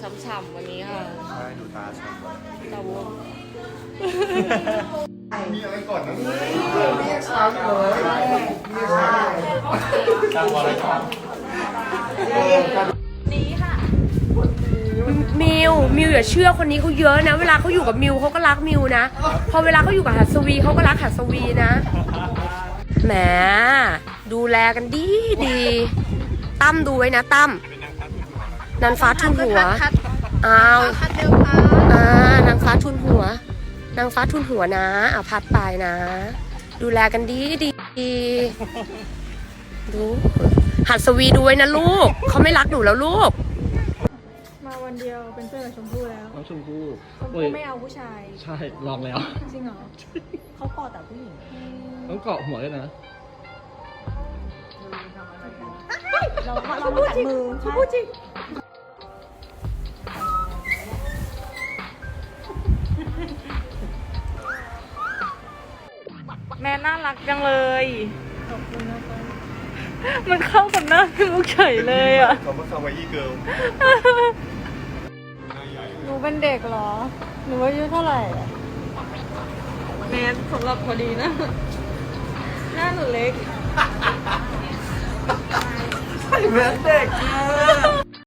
ช่ำๆวันนี้ค่ะ ใช่ดูตาฉันก่อนตาบวมมีอะไรก่อนนะเรียกฉันเลยเรียกฉันเลยตั้งอะไรครับเอนมิว มิวอย่าเชื่อคนนี้เขาเยอะนะ เวลาเขาอยู่กับมิวเขาก็รักมิวนะ พอเวลาเขาอยู่กับหัสวีเขาก็รักหัสวีนะ แหม ดูแลกันดีดี ตั้มดูไว้นะตั้ม นันฟ้าทุนหัว อ้าวอ่านางฟ้าทุนหัว นางฟ้าทุนหัวนะอะพัดไปนะ ดูแลกันดีดีดูหัสวีดูไว้นะลูก เขาไม่รักหนูแล้วลูก มาวันเดียวเป็นเพื่อนกับชมพู่แล้วน้องชมพู่ชมเว้พู่ยไม่เอาผู้ชาย ใช่ ลองแล้ว จริงเหรอเขากอดแต่ผู้หญิงต้องเกาะหัวด้วยนะเราเรามากัดมือชมพู่จริง แม่น่ารักจังเลยมันเข้ากับหน้าพี่มุกเฉยเลยอะเขาว่าคาวาอี้เกิร์ลหนูเป็นเด็กเหรอ หนูอายุเท่าไหร่อะแม่สำหรับพอดีนะ หน้าหนูเล็กเหมือนเด็กเลย